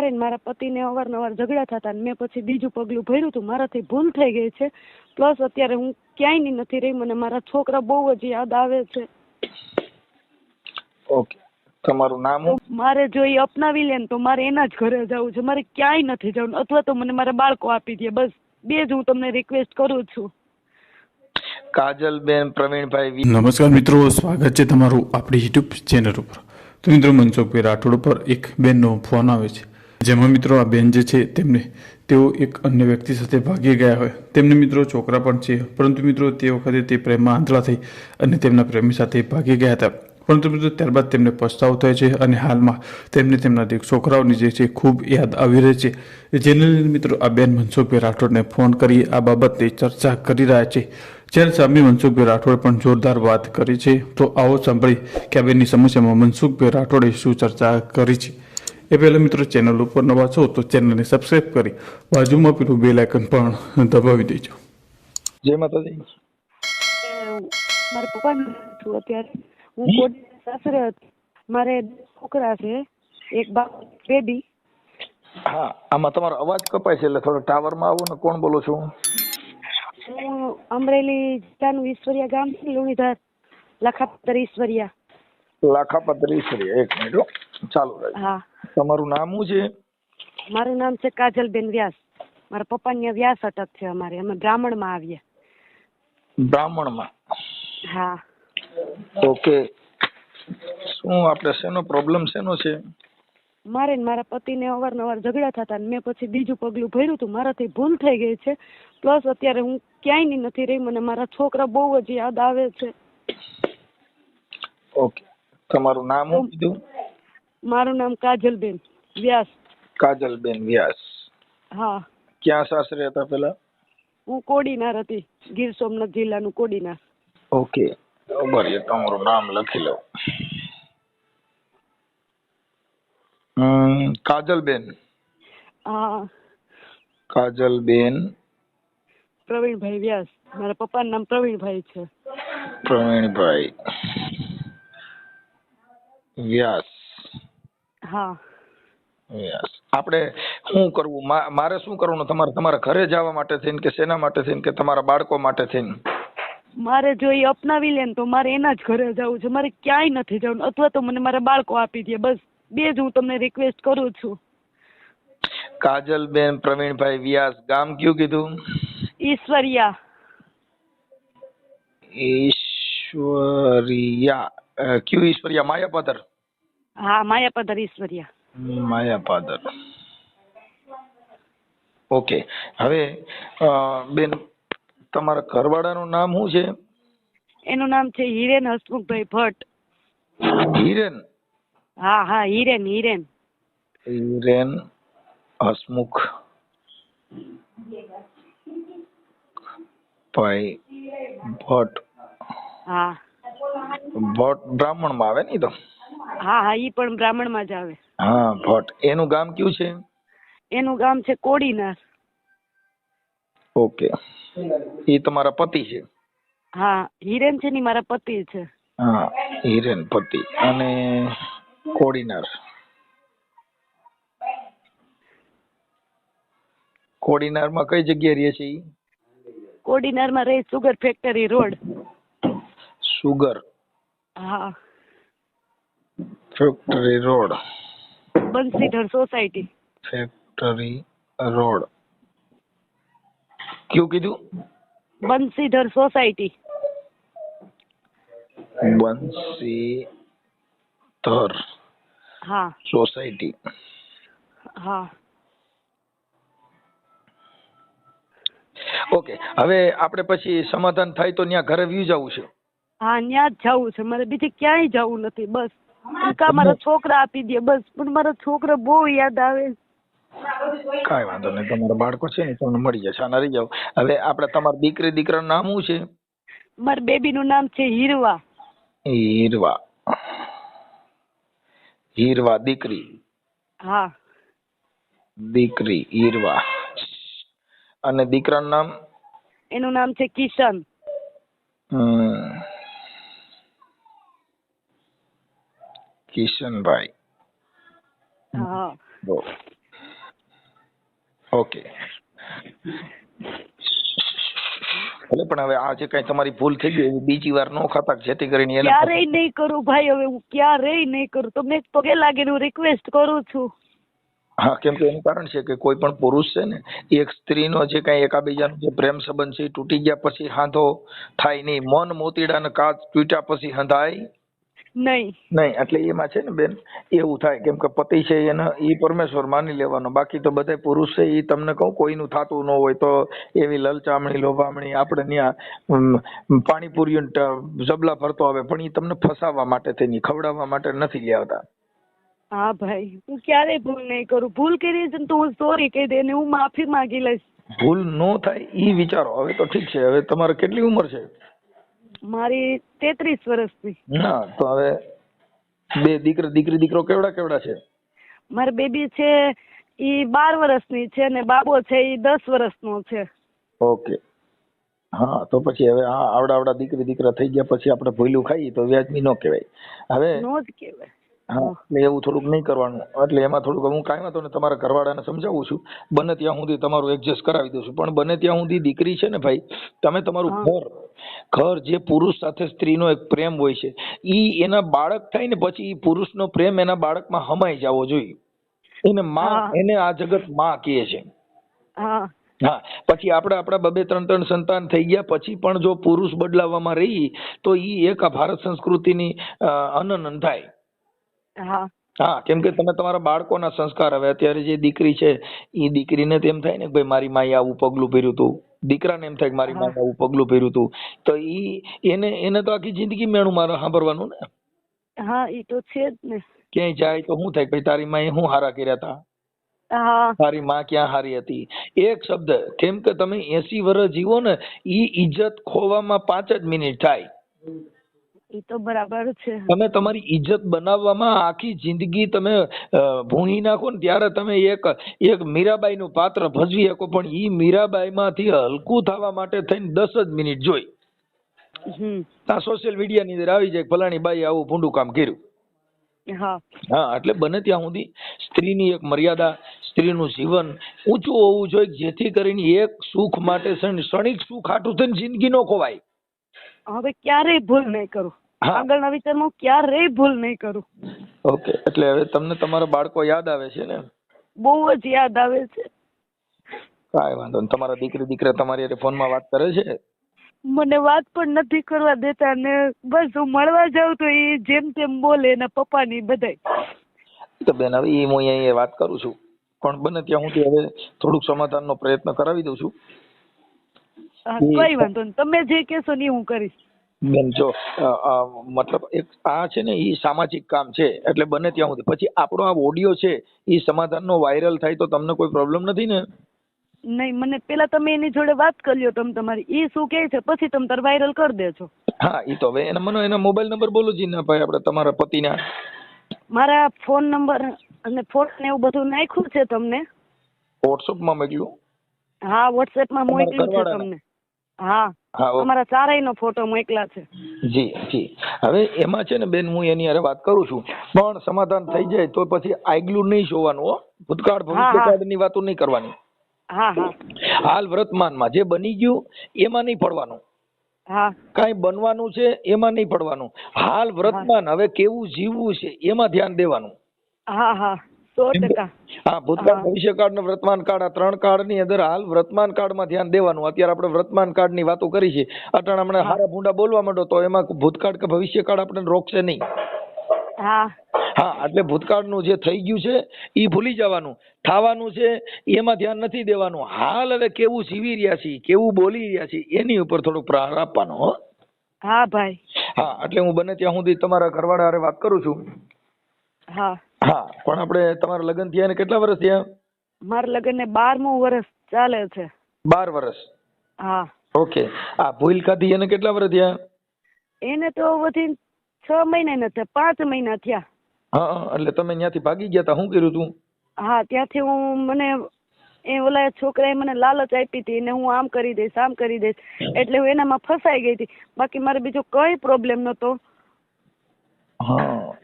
મારે ને મારા પતિને અવારનવાર ઝઘડા થતા ને મેં પછી બીજું પગલું ભર્યું હતું મારાથી ભૂલ થઈ ગઈ છે. પ્લસ અત્યારે હું ક્યાંયની નથી રહી. મને મારા છોકરા બહુ જ યાદ આવે છે. ઓકે. તમારું નામ મારે જો એ અપનાવી લે ને તો મારે એના જ ઘરે જવું છે. મારે ક્યાંય નથી જવું. અથવા તો મને મારા બાળકો આપી દે. બસ બે જ હું તમને રિક્વેસ્ટ કરું છું. કાજલબેન પ્રવીણભાઈ વી- નમસ્કાર મિત્રો. સ્વાગત છે તમારું આપણી યુટ્યુબ ચેનલ ઉપર. તો મિત્રો મનસુખભાઈ રાઠોડ ઉપર એક બેનનો ફોન આવે છે. જેમાં મિત્રો આ બેન જે છે, તેમને તેઓ એક અન્ય વ્યક્તિ સાથે ભાગી ગયા હોય. તેમને મિત્રો છોકરા પણ છે, પરંતુ મિત્રો તે વખતે તે પ્રેમમાં આંધળા થઈ અને તેમના પ્રેમી સાથે ભાગી ગયા હતા. પરંતુ મિત્રો ત્યારબાદ તેમને પસ્તાવો થયો છે અને હાલમાં તેમને તેમના છોકરાઓની જે છે, ખૂબ યાદ આવી રહી છે. જેને લઈને મિત્રો આ બેન મનસુખભાઈ રાઠોડને ફોન કરી આ બાબતે ચર્ચા કરી રહ્યા છે. જ્યારે સામે મનસુખભાઈ રાઠોડે પણ જોરદાર વાત કરી છે, તો આવો સાંભળી કે આ બેનની સમસ્યામાં મનસુખભાઈ રાઠોડે શું ચર્ચા કરી છે. એ પહેલાં મિત્રો ચેનલ ઉપર નવા છો તો ચેનલને સબસ્ક્રાઈબ કરી બાજુમાં પેલું બેલ આઇકન પણ દબાવી દેજો જય માતાજી મારા પપ્પાને છું અત્યારે હું કોટ સાસરે હતી. મારે છોકરા છે એક બાપ બેબી. હા આમાં તમારો અવાજ કપાય છે એટલે થોડો ટાવરમાં આવો ને કોણ બોલો છો? હું અમરેલી જિલ્લાનું ઈશ્વરિયા ગામ છે લુણીધર લખાપતર ઈશ્વરિયા. લખાપત્ર ઈશ્વરિયા એક મિનિટ હો. ચાલુ રહે હા. તમારું નામ શું છે? મારું નામ છે કાજલબેન વ્યાસ. મારા પપ્પા ને વ્યાસ અટક છે અમારે. અમે બ્રાહ્મણમાં આવીએ. બ્રાહ્મણમાં? હા. ઓકે. શું આપણે શેનો પ્રોબ્લેમ શેનો છે? મારે ને મારા પતિને અવારનવાર ઝઘડા થતા ને મેં પછી બીજું પગલું ભર્યું હતું મારાથી ભૂલ થઈ ગઈ છે. પ્લસ અત્યારે હું ક્યાંયની નથી રહી. મને મારા છોકરા બહુ જ યાદ આવે છે. ઓકે. તમારું નામ શું કીધું? મારું નામ કાજલબેન વ્યાસ. કાજલબેન વ્યાસ. હા. ક્યાં સાસરે હતા પેલા? હું કોડીનાર હતી ગીર સોમનાથ જિલ્લાનું કોડીનાર. ઓકે. બરાબર તમારું નામ લખી લઉં. હમ, કાજલબેન. હા. કાજલબેન. પ્રવીણભાઈ વ્યાસ. મારા પપ્પાનું નામ પ્રવીણભાઈ છે. પ્રવીણભાઈ વ્યાસ. હા. વ્યાસ આપણે શું કરવું? મારે શું કરવાનું? તમારે તમારા ઘરે જવા માટે થઈને કે શેના માટે થઈને કે તમારા બાળકો માટે થઈને? મારે જો એ અપનાવી લે ને તો મારે એના જ ઘરે જવું છે. મારે ક્યાંય નથી જવું અથવા તો મને મારા બાળકો આપી દે. બસ બે જ હું તમને રિક્વેસ્ટ કરું છું. કાજલબેન પ્રવીણભાઈ વ્યાસ ગામ કયું કીધું? ઈશ્વરિયા. ઈશ્વરિયા. ક્યુ કયું ઈશ્વરિયા? માયાપાદર? હા માયાપદર ઈશ્વરિયા. માયાપાદર. ઓકે હવે બેન તમારા ઘરવાળાનું નામ શું છે? એનું નામ છે હિરેન હસમુખભાઈ ભટ્ટ. હિરેન? હા હા હિરેન હિરેન. હિરેન હસમુખ ભાઈ ભટ્ટ. હા. ભટ્ટ બ્રાહ્મણમાં આવે ને તો? હા હા ઈ પણ બ્રાહ્મણમાં જ આવે. હા ભટ્ટ. એનું ગામ કયું છે? એનું ગામ છે કોડીનાર. ઓકે. એ તમારા પતિ છે? હા હિરેન છે ને મારા પતિ છે. હા હિરેન પતિ. અને કોડીનાર? કોડીનારમાં કઈ જગ્યાએ રહે છે ઈ? કોડીનારમાં રહે સુગર ફેક્ટરી રોડ. સુગર. હા. Factory road Bansidhar society. Factory road કયું કીધું? બંસીધર સોસાયટી. બંસીધર હા. સોસાયટી. હા. ઓકે હવે આપણે પછી સમાધાન થાય તો ત્યાં ઘરે વ્યુ જવું છે. હા ત્યાં જ જવું છે. મારે બીજે ક્યાંય જવું નથી. બસ. કા મારા છોકરા આપી દે બસ. પણ મારા છોકરા બહુ યાદ આવે. કાંઈ વાંધો નહીં તમારા બાળકો છે ને તમને મળી જશે આના રહી જાવ હવે આપણે તમારી દીકરી દીકરાનું નામ શું છે? મારા બેબીનું નામ છે હીરવા. હીરવા. હીરવા દીકરી. હા. દીકરી હીરવા. અને દીકરાનું નામ? એનું નામ છે કિશન. હમ, કિશનભાઈ હા. ઓકે એટલે પણ હવે આ જે કઈ તમારી ભૂલ થઈ ગઈ એવી બીજી વાર નો ખાતા જેથી કરીને એને ક્યારેય નહીં કરું ભાઈ હવે હું ક્યારેય નહીં કરું. તમને પગે લાગીને હું રિક્વેસ્ટ કરું છું. હા કેમ કે એનું કારણ છે કે કોઈ પણ પુરુષ છે ને એક સ્ત્રીનો જે કઈ એકાબીજાનો જે પ્રેમ સંબંધ છે તૂટી ગયા પછી હાંધો થાય નહીં. મન મોતીડા ને કાચ તૂટ્યા પછી હંધાય નહીં. નહીં એટલે એમાં છે ને બેન એવું થાય કેમ કે પતિ છે એને એ પરમેશ્વર માની લેવાનો. બાકી તો બધા પુરુષ છે એ તમને કહું કોઈનું થાતું ન હોય તો એવી લલચામણી લોભામણી આપણે ત્યાં પાણીપુરી જબલા ફરતો આવે પણ એ તમને ફસાવવા માટે થઈને ખવડાવવા માટે નથી લેવાતા હા ભાઈ હું ક્યારેય ભૂલ નહીં કરું. ભૂલ કરી છે તો હું સોરી કહી દે ને હું માફી માંગી લઈશ. ભૂલ ન થાય એ વિચારો. હવે તો ઠીક છે હવે તમારે કેટલી ઉંમર છે? મારી તેત્રીસ વર્ષથી. ના તો હવે બે દીકરા દીકરી દીકરો કેવડા કેવડા છે? મારી બેબી છે ઈ બાર વર્ષની છે ને બાબો છે ઈ દસ વર્ષનો છે. ઓકે. હા તો પછી હવે હા આવડા આવડા દીકરી દીકરા થઈ ગયા પછી આપણે ભૂલું ખાઈએ તો વ્યાજબી ન કહેવાય. હવે નો જ કહેવાય. હા એટલે એવું થોડુંક નહીં કરવાનું. એટલે એમાં થોડુંક હું કાંઈ વાંધો ને તમારા ઘરવાળાને સમજાવું છું. બને ત્યાં સુધી તમારું એડજસ્ટ કરાવી દઉં છું. પણ બને ત્યાં સુધી દીકરી છે ને ભાઈ તમે તમારું ઘર ઘર જે પુરુષ સાથે સ્ત્રીનો એક પ્રેમ હોય છે ઈ એના બાળક થાય ને પછી ઈ પુરુષનો પ્રેમ એના બાળકમાં હમાઈ જવો જોઈએ. એને માં એને આ જગતમાં કહે છે. હા. હા પછી આપણે આપણા બબે ત્રણ ત્રણ સંતાન થઈ ગયા પછી પણ જો પુરુષ બદલાવામાં રહી તો ઈ એક ભારત સંસ્કૃતિની અનનન થાય. હા. હા કેમ કે તમે તમારા બાળકોના સંસ્કાર હવે અત્યારે જે દીકરી છે એ દીકરીને તેમ થાય ને કે ભાઈ મારી માએ આવું પગલું ભર્યું હતું દીકરાને એમ થાય કે મારી માએ આવું પગલું ભર્યું હતું તો ઈ એને એને તો આખી જિંદગી મેણું મારે સાંભળવાનું ને? હા ઈ તો છે જ ને. ક્યાંય જાય તો શું થાય ભાઈ તારી માએ શું હારા કર્યા હતા તારી માં ક્યાં હારી હતી? એક શબ્દ કેમ કે તમે એસી વર્ષ જીવો ને ઈ ઇજ્જત ખોવામાં પાંચ જ મિનિટ થાય. ઈ તો બરાબર છે. તમે તમારી ઇજ્જત બનાવવામાં આખી જિંદગી તમે ભૂણી નાખો ને ત્યારે તમે એક એક મીરાબાઈ નું પાત્ર ભજવી શકો પણ ઈ મીરાબાઈ માંથી હલકું થવા માટે થઈને દસ જ મિનિટ જોઈ. આ સોશિયલ મીડિયાની અંદર આવી જાય ફલાણી બાઈ આવું ભૂંડું કામ કર્યું. હા. હા એટલે બને ત્યાં સુધી સ્ત્રીની એક મર્યાદા સ્ત્રીનું જીવન ઊંચું હોવું જોઈએ જેથી કરીને એક સુખ માટે ક્ષણ- ક્ષણિક સુખ આટું થઈને જિંદગી નો ખોવાય. હવે ક્યારેય ભૂલ નહીં કરું. આગળના વિચારમાં હું ક્યારેય ભૂલ નહીં કરું. ઓકે એટલે હવે તમને તમારા બાળકો યાદ આવે છે ને? બહુ જ યાદ આવે છે. કાંઈ વાંધો નહીં. તમારા દીકરી દીકરા તમારી હારે ફોનમાં વાત કરે છે? મને વાત પણ નથી કરવા દેતા ને બસ હું મળવા જાઉં તો એ જેમ તેમ બોલે એના પપ્પાની બધાય. તો બેન હવે એ હું અહીંયા વાત કરું છું. પણ બને ત્યાં હું હવે થોડુંક સમાધાનનો પ્રયત્ન કરાવી દઉં છું. કઈ વાંધો નહીં. તમે જે કહેશો ને હું કરીશ. બેન જો મતલબ એક આ છે ને એ સામાજિક કામ છે એટલે બને ત્યાં સુધી. પછી આપણો આ ઓડિયો છે ઈ સમાધાનનો વાયરલ થાય તો તમને કોઈ પ્રોબ્લેમ નથી ને? નહીં મને પેલા તમે એની જોડે વાત કરી લ્યો તમે તમારી. એ શું કહે છે પછી તમે તાર વાયરલ કરી દેજો. હા એ તો હવે એના મને એના મોબાઈલ નંબર બોલો જી ના ભાઈ આપણે તમારા પતિના. મારા ફોન નંબર અને ફોન ને એવું બધું નાખ્યું છે તમને? વોટ્સઅપમાં મોકલ્યું? હા વોટ્સએપમાં મોકલ્યું છે તમને. હા. હા ઓકે અમારા ફોટો મોકલા છે. જી જી. હવે એમાં છે ને બેન હું એની અરે વાત કરું છું. પણ સમાધાન થઈ જાય તો પછી આગલું નહીં જોવાનું હો. ભૂતકાળ. ભવિષ્યકાળની વાતો નહીં કરવાની. હા હા. હાલ વર્તમાનમાં જે બની ગયું એમાં નહીં પડવાનું. હા. કાંઈ બનવાનું છે એમાં નહીં પડવાનું. હાલ વર્તમાન હવે કેવું જીવવું છે એમાં ધ્યાન દેવાનું. હા હા. સો ટકા હા ભૂતકાળ ને વર્તમાન કાળ આ ત્રણ કાળની અંદર હાલ વર્તમાન કાળમાં ધ્યાન દેવાનું. અત્યારે આપણે વર્તમાન કાળની વાતો કરી છે. અટાણે હમણાં હારા ભૂંડા બોલવા માંડો તો એમાં ભૂતકાળ કે ભવિષ્યકાળ આપણને રોકશે નહીં. હા. હા એટલે ભૂતકાળનું જે થઈ ગયું છે એ ભૂલી જવાનું. થવાનું છે એમાં ધ્યાન નથી દેવાનું. હાલ હવે કેવું જીવી રહ્યા છીએ કેવું બોલી રહ્યા છીએ એની ઉપર થોડું પ્રહાર આપવાનો હો. હા ભાઈ. હા એટલે હું બને ત્યાં સુધી તમારા ઘરવાળા હારે વાત કરું છું. હા. હા પણ આપણે તમારા લગ્ન થયા ને કેટલા વર્ષ થયા? મારા લગ્ન ને બારમું વર્ષ ચાલે છે. બાર વર્ષ? હા. ઓકે. આ ભૂલ ખાધી એને કેટલા વર્ષ થયા? એને તો વધી છ મહિના નથી થયા, પાંચ મહિના થયા. હા, એટલે તમે ત્યાંથી ભાગી ગયા તા શું કર્યું તું? હા ત્યાંથી હું મને એ ઓલા છોકરાએ મને લાલચ આપી હતી ને હું આમ કરી દઈશ આમ કરી દઈશ એટલે હું એનામાં ફસાઈ ગઈ હતી. બાકી મારે બીજો કઈ પ્રોબ્લેમ નતો હા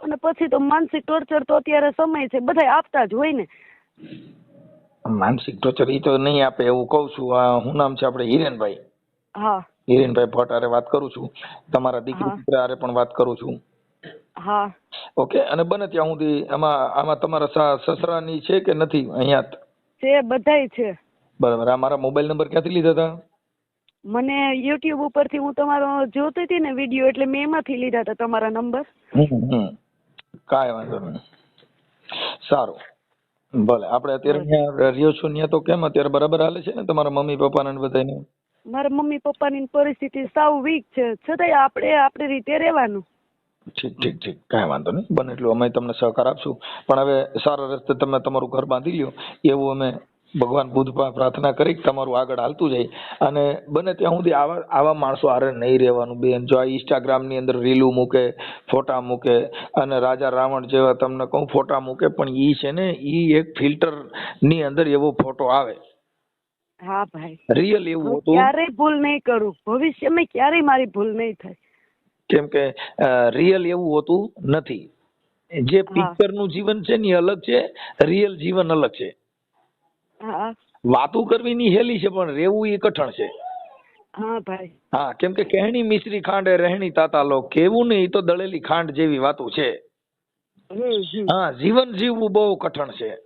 અને પછી તો માનસિક ટોર્ચર તો અત્યારે સમય છે બધા આપતા જ હોય ને. માનસિક ટોર્ચર ઈ તો નહીં આપે એવું કહું છું. આ હું નામ છે આપણે હિરેનભાઈ. હા. હિરેનભાઈ ભટ્ટ આરે વાત કરું છું. તમારા દીકરી દીકરા આરે પણ વાત કરું છું. હા. ઓકે અને બને ત્યાં સુધી આમાં આમાં તમારા સસરાની છે કે નથી અહીંયા? છે બધાય છે. બરાબર. આ મારા મોબાઈલ નંબર ક્યાંથી લીધા હતા? મને યુટ્યુબ ઉપરથી હું તમારો જોતી હતી ને વીડિયો એટલે મેં એમાંથી લીધા હતા તમારા નંબર. હમ. કાંઈ વાંધો નહીં. સારું. ભલે આપણે અત્યારે અહીંયા રહ્યો છું ત્યાં તો કેમ? અત્યારે બરાબર હાલે છે ને તમારા મમ્મી પપ્પાને ને બધાને મારા મમ્મી પપ્પાની પરિસ્થિતિ સાવ વીક છે. છતાંય આપણે આપણી રીતે રહેવાનું. ઠીક ઠીક ઠીક. કાંઈ વાંધો નહીં. બને એટલું અમે તમને સહકાર આપશું. પણ હવે સારા રસ્તે તમે તમારું ઘર બાંધી લ્યો. એવું અમે ભગવાન બુદ્ધ પ્રાર્થના કરી કે તમારું આગળ હાલતું જાય. અને બને ત્યાં સુધી આવા આવા માણસો આરે નહીં રહેવાનું. બેન જો આ ઇન્સ્ટાગ્રામની અંદર રીલું મૂકે ફોટા મૂકે અને રાજા રાવણ જેવા તમને કહું ફોટા મૂકે પણ ઈ છે ને ઈ એક ફિલ્ટરની અંદર એવો ફોટો આવે. હા ભાઈ. રિયલ એવું હતું. ક્યારેય ભૂલ નહીં કરું. ભવિષ્યમાં ક્યારેય મારી ભૂલ નહીં થાય કેમ કે રિયલ એવું હોતું નથી. જે પિક્ચરનું નું જીવન છે ને એ અલગ છે. રિયલ જીવન અલગ છે. વાતું કરવી ની હેલી છે પણ રહેવું એ કઠણ છે. હા ભાઈ. હા કેમ કે કહેણી મિશ્રી ખાંડે રહેણી તાતા લો કેવું ને એ તો દળેલી ખાંડ જેવી વાતું છે. હા જીવન જીવવું બહુ કઠણ છે.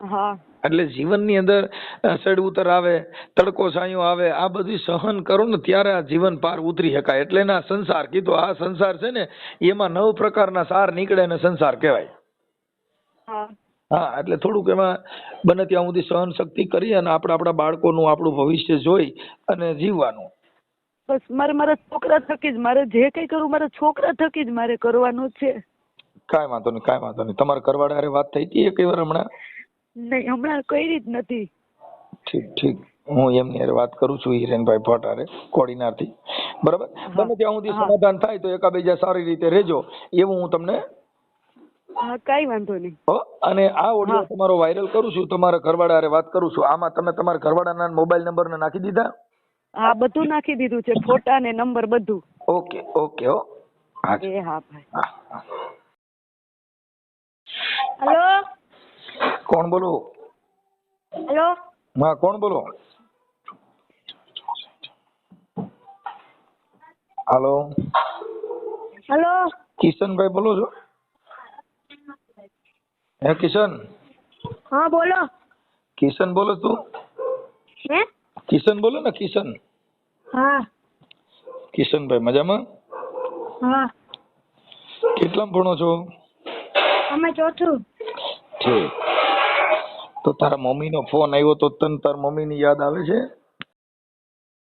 હા. એટલે જીવનની અંદર ચડ ઉતર આવે તડકો સાયો આવે આ બધું સહન કરો ને ત્યારે આ જીવન પાર ઉતરી શકાય. એટલે ના સંસાર કીધું આ સંસાર છે ને એમાં નવ પ્રકારના સાર નીકળે ને સંસાર કહેવાય. હા એટલે થોડુંક એમાં બને ત્યાં સુધી સહન શક્તિ કરી અને આપણે આપણા બાળકોનું આપણું ભવિષ્ય જોઈ અને જીવવાનું. બસ મારે મારા છોકરા થકી જ મારે જે કઈ કરવું મારા છોકરા થકી જ મારે કરવાનું છે. કાંઈ વાંધો નહીં કાંઈ વાંધો નહીં. તમારે હારે વાત થઈ હતી એક વાર હમણાં? નહીં હમણાં કઈ જ નથી. ઠીક ઠીક. હું એમની હારે વાત કરું છું હિરેનભાઈ ભટ્ટ હારે કોડીનારથી. બરાબર? બને ત્યાં સુધી સમાધાન થાય તો એકાબીજા સારી રીતે રહેજો. એવું હું તમને હા કાંઈ વાંધો નહીં. હો અને આ ઓડિયો તમારો વાયરલ કરું છું તમારા ઘરવાળા વાત કરું છું આમાં તમે તમારા ઘરવાળાના મોબાઈલ નંબર ને નાખી દીધા? હા બધું નાખી દીધું છે ફોટા ને નંબર બધું. ઓકે ઓકે હો. હા એ હા ભાઈ. હેલો? કોણ બોલો? હેલો? હા કોણ બોલો? હેલો? હેલો? કિશનભાઈ બોલો છો? હે કિશન? હા બોલો. કિશન બોલો તું. હે? કિશન બોલો ને કિશન. હા. કિશનભાઈ મજામાં? હા. કેટલામ ભણો છો? અમે ચોથું. ઠીક. તો તારા મમ્મીનો ફોન આવ્યો તો તને તાર મમ્મીની યાદ આવે છે?